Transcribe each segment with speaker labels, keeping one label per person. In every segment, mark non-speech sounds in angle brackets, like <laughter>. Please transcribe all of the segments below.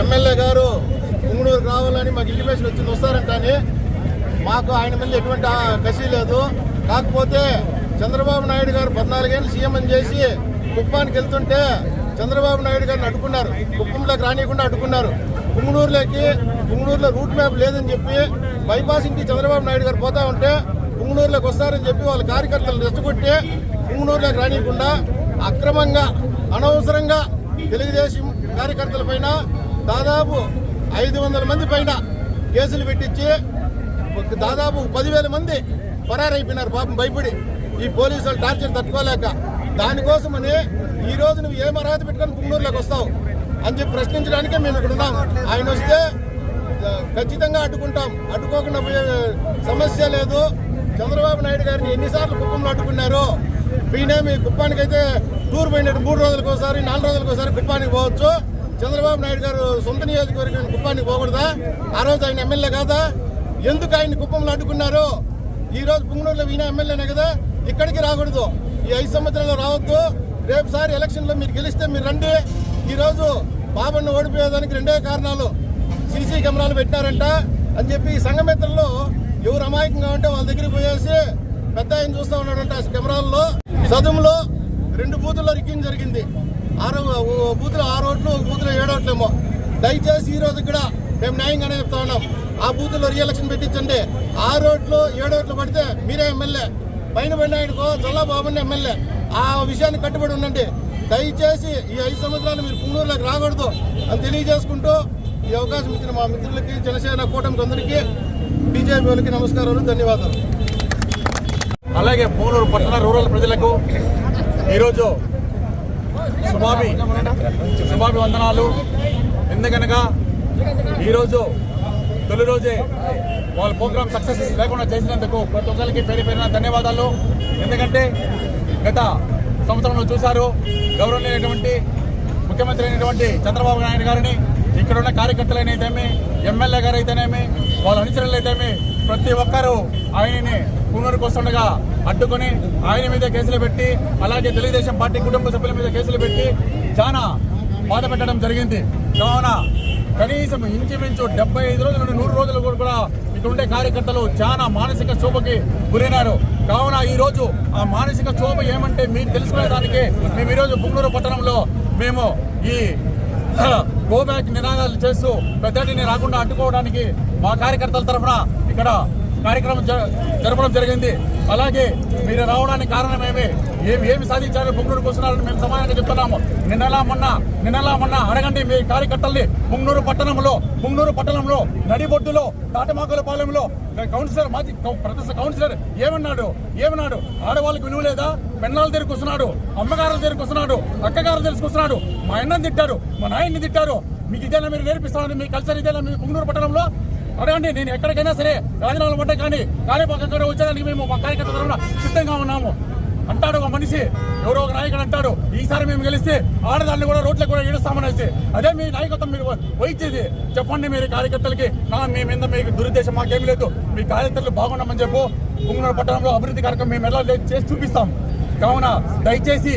Speaker 1: MLA గారు పుంగనూరు రావాలని మాకు ఇంటిమేషన్ వచ్చింది వస్తారంటని మాకు ఆయన మీద ఎటువంటి కసి లేదు. కాకపోతే చంద్రబాబు నాయుడు గారు పద్నాలుగేళ్ళు సీఎం అని చేసి కుప్పానికి వెళ్తుంటే చంద్రబాబు నాయుడు గారిని అడ్డుకున్నారు. కుప్పంలోకి రానియకుండా అడ్డుకున్నారు. పుంగనూరులోకి పుంగనూరులో రూట్ మ్యాప్ లేదని చెప్పి బైపాస్ ఇంటి చంద్రబాబు నాయుడు గారు పోతా ఉంటే పుంగనూరులోకి వస్తారని చెప్పి వాళ్ళ కార్యకర్తలు రెచ్చగొట్టి పుంగనూరులోకి రానియకుండా అక్రమంగా అనవసరంగా తెలుగుదేశం కార్యకర్తల పైన దాదాపు ఐదు వందల మంది పైన కేసులు పెట్టించి దాదాపు పదివేల మంది పరారైపోయినారు పాపం భయపడి. ఈ పోలీసులు టార్చర్ తట్టుకోలేక దానికోసమని ఈ రోజు నువ్వు ఏం అర్హత పెట్టుకొని పుంగనూరులోకి వస్తావు అని చెప్పి ప్రశ్నించడానికే మేము ఇక్కడ ఉన్నాం. ఆయన వస్తే ఖచ్చితంగా అడ్డుకుంటాం. అడ్డుకోకుండా పోయే సమస్య లేదు. చంద్రబాబు నాయుడు గారిని ఎన్నిసార్లు కుప్పంలో అడ్డుకున్నారు? ఈయన మీ కుప్పానికి అయితే టూర్ పోయినట్టు మూడు రోజులకు ఒకసారి నాలుగు రోజులకు ఒకసారి కుప్పానికి పోవచ్చు. చంద్రబాబు నాయుడు గారు సొంత నియోజకవర్గం కుప్పానికి పోకూడదా? ఆ రోజు ఆయన ఎమ్మెల్యే కాదా? ఎందుకు ఆయన కుప్పంలో అడ్డుకున్నారు? ఈ రోజు పుంగనూరులో ఈయన ఎమ్మెల్యేనే కదా? ఇక్కడికి రాకూడదు. ఈ ఐదు సంవత్సరాలు రావద్దు. రేపు సారి మీరు గెలిస్తే మీరు రండి. ఈరోజు బాబుని ఓడిపోయేదానికి రెండే కారణాలు. సీసీ కెమెరాలు పెట్టారంట అని చెప్పి ఈ సంఘమిత్రుల్లో ఎవరు అమాయకంగా ఉంటే వాళ్ళ దగ్గరికి పోయేసి పెద్ద ఆయన చూస్తూ ఉన్నాడంట కెమెరాల్లో. సదుములో రెండు బూతుల్లో రిక్కింగ్ జరిగింది. ఆరు బూతులు ఆరు ఓట్లు ఒక బూతులో ఏడు ఓట్లేమో. దయచేసి ఈ రోజు కూడా మేము న్యాయంగానే చెప్తా ఉన్నాం. ఆ బూతుల్లో రీఎలక్షన్ పెట్టించండి. ఆరు ఓట్లు ఏడు ఓట్లు పడితే మీరే ఎమ్మెల్యే. పైన పడిన ఆయనకో చల్లబాబుని ఎమ్మెల్యే. ఆ విషయాన్ని కట్టుబడి ఉండండి. దయచేసి ఈ ఐదు సంవత్సరాలు మీరు పుంగూరులోకి రాకూడదు అని తెలియజేసుకుంటూ ఈ అవకాశం ఇచ్చిన మా మిత్రులకి జనసేన కూటమికి అందరికీ బీజేపీ వాళ్ళకి నమస్కారాలు ధన్యవాదాలు.
Speaker 2: అలాగే పూనూరు పట్టణ రూరల్ ప్రజలకు ఈరోజు సుమామి సుమామి వందనాలు ఎందుకనగా ఈరోజు తొలి రోజే వాళ్ళ ప్రోగ్రామ్ సక్సెస్ లేకుండా చేసినందుకు ప్రతి ఒక్కరికి పేరు పేరున ధన్యవాదాలు. ఎందుకంటే గత సంవత్సరంలో చూశారు గౌరవనీయమైనటువంటి ముఖ్యమంత్రి అయినటువంటి చంద్రబాబు నాయుడు గారిని. ఇక్కడ ఉన్న ఎమ్మెల్యే గారు అయితేనేమి వాళ్ళ అనుచరులు అయితేమి ప్రతి ఒక్కరూ ఆయనని పునరుకొస్తుండగా వస్తుండగా అడ్డుకొని ఆయన మీద కేసులు పెట్టి అలాగే తెలుగుదేశం పార్టీ కుటుంబ సభ్యుల మీద కేసులు పెట్టి చాలా బాధ పెట్టడం జరిగింది. కావున కనీసం ఇంచుమించు డెబ్బై ఐదు రోజుల నుండి నూరు రోజులు కూడా ఇక్కడ ఉండే కార్యకర్తలు చాలా మానసిక శోభకి గురైనారు. కావున ఈ రోజు ఆ మానసిక శోభ ఏమంటే మీరు తెలుసుకునేదానికి మేము ఈరోజు పుంగూరు పట్టణంలో మేము ఈ <clears throat> గోబ్యాక్ నినాదాలు చేస్తూ పెద్దటిని రాకుండా అడ్డుకోవడానికి మా కార్యకర్తల తరఫున ఇక్కడ కార్యక్రమం జ- జరపడం జరిగింది. అలాగే మీరు రావడానికి కారణమేమి. ఏమి ఏమి సాధించారు పుంగనూరుకు వస్తున్నారని మేము సమానంగా చెప్తున్నాము. నిన్నలా మొన్న నిన్నలా మొన్న అడగండి మీ కార్యకర్తల్ని. పుంగనూరు పట్టణంలో పుంగనూరు పట్టణంలో నడిబొడ్డులో తాటమాకుల పాలెంలో కౌన్సిలర్ మాజీ కౌ- కౌన్సిలర్ ఏమన్నాడు? ఏమన్నాడు? ఆడవాళ్ళకి విలువ లేదా? పెన్నాల దగ్గరికి వస్తున్నాడు. అమ్మగారుల దగ్గరికి వస్తున్నాడు. అక్కగారుల దగ్గరికి వస్తున్నాడు. మా అన్నని తిట్టారు. మా నాయన్ని తిట్టారు. మీకు ఇదేనా మీరు నేర్పిస్తామని మీ కల్చర్ ఇదేనా మీ పుంగనూరు పట్టణంలో? అడగండి నేను ఎక్కడికైనా సరే రాజీనామాలు పడ్డా కానీ కాళీపాకం వచ్చేదానికి మేము మా కార్యకర్తల తరఫున సిద్ధంగా ఉన్నాము. అంటాడు ఒక మనిషి ఎవరో ఒక నాయకుడు అంటాడు ఈసారి మేము గెలిస్తే ఆడదాన్ని కూడా రోడ్లకు కూడా ఈడుస్తామనేసి అదే మీ నాయకత్వం మీరు వహించేది. చెప్పండి మీరు కార్యకర్తలకి నా మీ మీద మీకు దురుద్దేశం మాకేమీ లేదు. మీ కార్యకర్తలు బాగున్నామని చెప్పు. పుంగనూరు పట్టణంలో అభివృద్ధి కార్యక్రమం మేము ఎలా చేసి చూపిస్తాం. కావున దయచేసి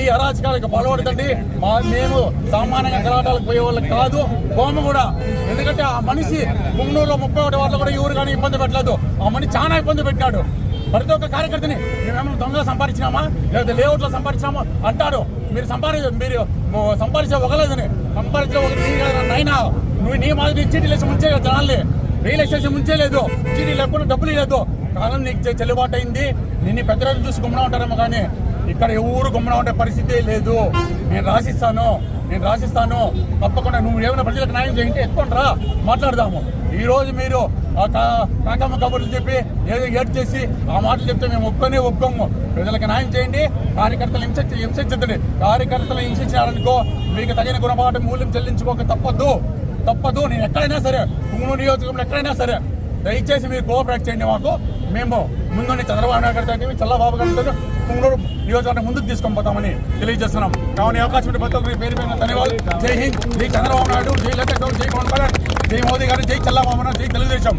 Speaker 2: ఈ అరాచకాలకు పాల్పడతండి మా మేము సామాన్యంగా గలాటాలకు పోయే వాళ్ళకి కాదు. బొమ్మ కూడా. ఎందుకంటే ఆ మనిషి కుమ్మూరులో ముప్పై ఒకటి వాళ్ళు కూడా ఎవరు కానీ ఇబ్బంది పెట్టలేదు. ఆ మనిషి చాలా ఇబ్బంది పెట్టాడు. ప్రతి ఒక్క కార్యకర్తని మేమేమో దొంగ సంపాదించినామా? లేదా లేఅవుట్లో సంపాదించినామా? అంటాడు. మీరు సంపాదించ మీరు సంపాదించే ఒకలేదని సంపాదించే ఒక నైనా నువ్వు నీ మాదిరి చీటీ లేసి ముంచే కదా జనాల్ని. రియల్ ఎస్టేషన్ ముంచే లేదు. చీటీ లేకుండా డబ్బులు లేదు కాలం నీకు చెల్లుబాటు అయింది. నిన్ను పెద్ద రోజులు చూసి గుమ్మన ఉంటారేమో కానీ ఇక్కడ ఎవరు గుమ్మన ఉండే పరిస్థితే లేదు. నేను రాసిస్తాను నేను రాసిస్తాను. తప్పకుండా నువ్వు ఏమైనా ప్రజలకు న్యాయం చేయంటే ఎత్తుకొని రా మాట్లాడదాము ఈరోజు మీరు ఆ కా- కాకమ్మ కబుర్లు చెప్పి ఏదో ఏడ్ చేసి ఆ మాటలు చెప్తే మేము ఒప్పుకొని ఒప్పుకోము. ప్రజలకు న్యాయం చేయండి. కార్యకర్తలు హింస హింసించండి కార్యకర్తలు హింసించారనుకో మీకు తగిన గుణపాఠం మూల్యం చెల్లించుకోక తప్పదు. తప్పదు. నేను ఎక్కడైనా సరే పుంగనూరు నియోజకవర్గంలో ఎక్కడైనా సరే దయచేసి మీరు కోఆపరేట్ చేయండి మాకు. మేము ముందుండి చంద్రబాబు నాయుడు గారి చల్లబాబు గారి పుంగనూరు నియోజకవర్గం ముందుకు తీసుకొని పోతామని తెలియజేస్తున్నాం. కావున అవకాశం ఉంటే ప్రతి ఒక్కరికి పేరు పైన ధన్యవాదాలు. జై హింద్ జై చంద్రబాబు నాయుడు జై లలిత జై పవన్ కళ్యాణ్ జై మోదీ గారు జై చల్లబాబు జై Telugudesam.